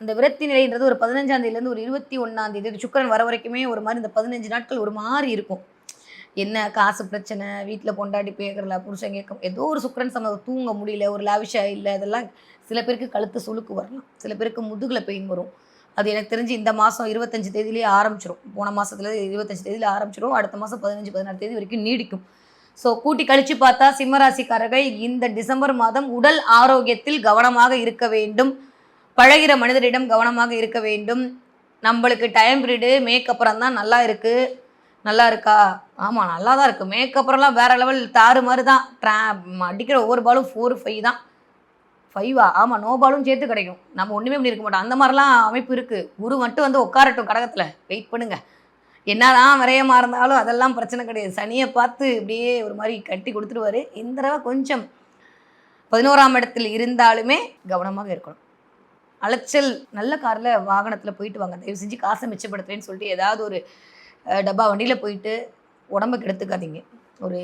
அந்த விரத்தி நிலைன்றது ஒரு பதினஞ்சாம் தேதியிலேருந்து ஒரு இருபத்தி ஒன்றாம் தேதி சுக்கரன் வர வரைக்குமே ஒரு மாதிரி இந்த பதினஞ்சு நாட்கள் ஒரு மாதிரி இருக்கும். என்ன காசு பிரச்சனை வீட்டில் பொண்டாட்டி பேக்கிறல புருஷன் கேட்க ஏதோ ஒரு சுக்கரன் சம்மந்தம் தூங்க முடியல ஒரு லாவிஷா இல்லை அதெல்லாம் சில பேருக்கு கழுத்து சுழுக்கு வரலாம். சில பேருக்கு முதுகில் பெயின் வரும். அது எனக்கு தெரிஞ்சு இந்த மாதம் இருபத்தஞ்சு தேதியிலேயே ஆரம்பிச்சிடும் போன மாதத்துல இருபத்தஞ்சு தேதியில் ஆரம்பிச்சிடும் அடுத்த மாதம் பதினஞ்சு பதினாறு தேதி வரைக்கும் நீடிக்கும். ஸோ கூட்டி கழிச்சு பார்த்தா சிம்மராசிக்காரர்கள் இந்த டிசம்பர் மாதம் உடல் ஆரோக்கியத்தில் கவனமாக இருக்க வேண்டும். பழகிற மனிதரிடம் கவனமாக இருக்க வேண்டும். நம்மளுக்கு டைம் பீரியடு மேக்கப்புறம் தான் நல்லா இருக்குது நல்லா இருக்கா? ஆமாம் நல்லா தான் இருக்குது மேக்கப்புறம்லாம் வேறு லெவல் தாறு மாதிரி தான். ட்ரா அடிக்கிற ஒவ்வொரு பாலும் ஃபோர் ஃபைவ் தான். ஃபைவா ஆமாம் நோ பாலும் சேர்த்து கிடைக்கும். நம்ம ஒன்றுமே பண்ணி இருக்க மாட்டோம். அந்த மாதிரிலாம் அமைப்பு இருக்குது குரு மட்டும் வந்து உட்காரட்டும் கடகத்தில். வெயிட் பண்ணுங்க. என்னதான் விரயமாக இருந்தாலும் அதெல்லாம் பிரச்சனை கிடையாது. சனியை பார்த்து இப்படியே ஒரு மாதிரி கட்டி கொடுத்துருவாரு. இந்த தடவை கொஞ்சம் பதினோராம் இடத்தில் இருந்தாலுமே கவனமாக இருக்கணும். அலைச்சல் நல்ல காரில் வாகனத்தில் போயிட்டு வாங்க. தயவு செஞ்சு காசை மிச்சப்படுத்துறேன்னு சொல்லிட்டு ஏதாவது ஒரு டப்பா வண்டியில் போயிட்டு உடம்புக்கு கெடுத்துக்காதீங்க. ஒரு